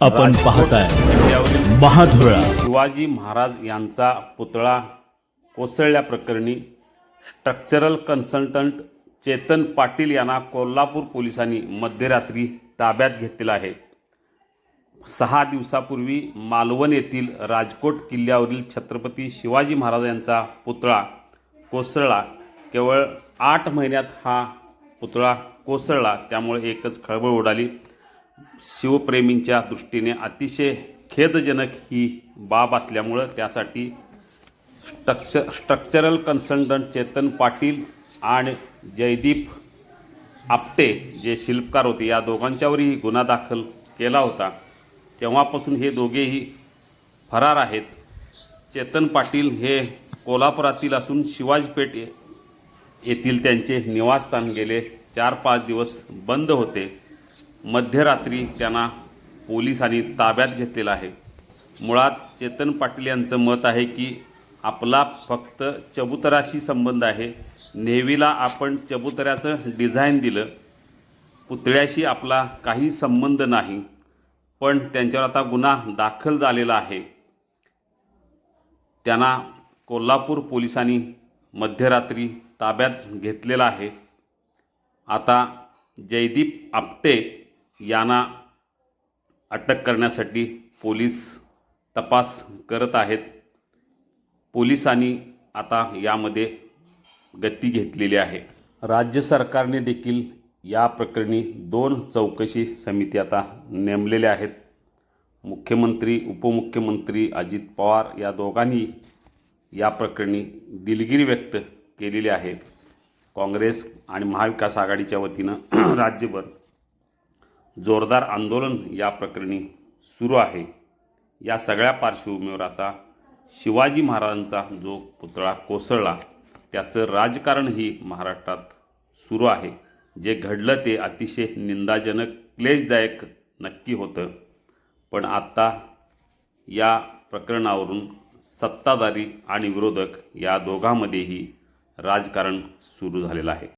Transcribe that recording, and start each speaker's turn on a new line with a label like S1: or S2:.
S1: आपण पाहताय महाधुळा.
S2: शिवाजी महाराज यांचा पुतळा कोसळल्याप्रकरणी स्ट्रक्चरल कन्सल्टंट चेतन पाटील यांना कोल्हापूर पोलिसांनी मध्यरात्री ताब्यात घेतलेला आहे. सहा दिवसापूर्वी मालवण येथील राजकोट किल्ल्यावरील छत्रपती शिवाजी महाराज यांचा पुतळा कोसळला. केवळ आठ महिन्यात हा पुतळा कोसळला त्यामुळे एकच खळबळ उडाली. शिवप्रेमींच्या दृष्टीने अतिशय खेदजनक ही बाब असल्यामुळं त्यासाठी structure structural consultant Chetan Patil आणि जयदीप आपटे जे शिल्पकार होते या दोघांच्यावरही गुन्हा दाखल केला होता. तेव्हापासून हे दोघेही फरार आहेत. चेतन पाटील हे कोल्हापुरातील असून शिवाजीपेठ येथील त्यांचे निवासस्थान गेले. चार पाच दिवस बंद होते. मध्यरात्री त्यांना पोलिसांनी ताब्यात घेतलेलं आहे. मुळात चेतन पाटील यांचं मत आहे की आपला फक्त चबुतराशी संबंध आहे. नेव्हीला आपण चबुतऱ्याचं डिझाईन दिलं. पुतळ्याशी आपला काही संबंध नाही. पण त्यांच्यावर आता गुन्हा दाखल झालेला आहे. त्यांना कोल्हापूर पोलिसांनी मध्यरात्री ताब्यात घेतलेला आहे. आता जयदीप आपटे यांना अटक करण्यासाठी पोलीस तपास करत आहेत. पोलिसांनी आता यामध्ये गती घेतलेली आहे. राज्य सरकारने देखील या प्रकरणी दोन चौकशी समिती आता नेमलेल्या आहेत. मुख्यमंत्री उपमुख्यमंत्री अजित पवार या दोघांनी या प्रकरणी दिलगिरी व्यक्त केलेली आहे. काँग्रेस आणि महाविकास आघाडीच्या वतीनं राज्यभर जोरदार आंदोलन या प्रकरणी सुरू आहे. या सगळ्या पार्श्वभूमीवर आता शिवाजी महाराजांचा जो पुतळा कोसळला त्याचं राजकारणही महाराष्ट्रात सुरू आहे. जे घडलं ते अतिशय निंदाजनक क्लेशदायक नक्की होतं. पण आत्ता या प्रकरणावरून सत्ताधारी आणि विरोधक या दोघांमध्येही राजकारण सुरू झालेलं आहे.